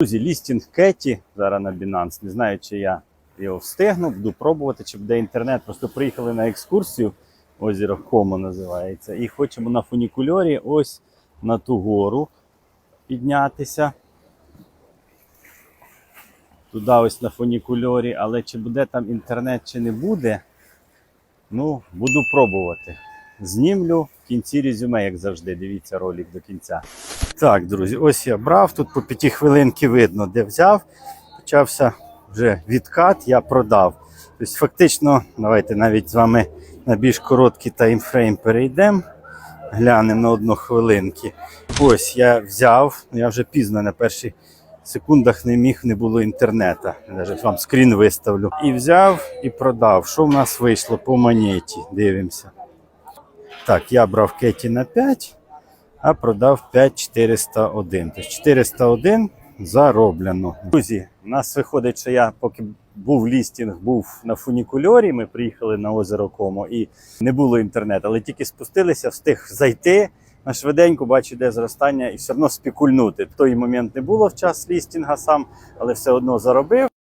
Друзі, лістінг Кеті зараз на Binance. Не знаю, чи я його встигну, буду пробувати, чи буде інтернет. Просто приїхали на екскурсію, озеро Комо називається, і хочемо на фунікульорі ось на ту гору піднятися. Туди ось на фунікульорі, але чи буде там інтернет, чи не буде, ну, буду пробувати. Знімлю в кінці резюме, як завжди. Дивіться ролик до кінця. Так, друзі, ось я брав. Тут по п'яті хвилинки видно, де взяв. Почався вже відкат, я продав. Тобто, фактично, давайте навіть з вами на більш короткий таймфрейм перейдемо. Глянемо на одну хвилинки. Ось я взяв, ну, я вже пізно на перших секундах не міг, не було інтернету. Навіть вам скрін виставлю. І взяв і продав. Що в нас вийшло по монеті? Дивимося. Так, я брав кеті на 5, а продав 5401. Тобто 401 зароблено. Друзі, у нас виходить, що я поки був лістінг, був на фунікульорі. Ми приїхали на озеро Комо і не було інтернету, але тільки спустилися, встиг зайти. На швиденько бачу, де зростання, і все одно спікульнути. В той момент не було в час лістінга сам, але все одно заробив.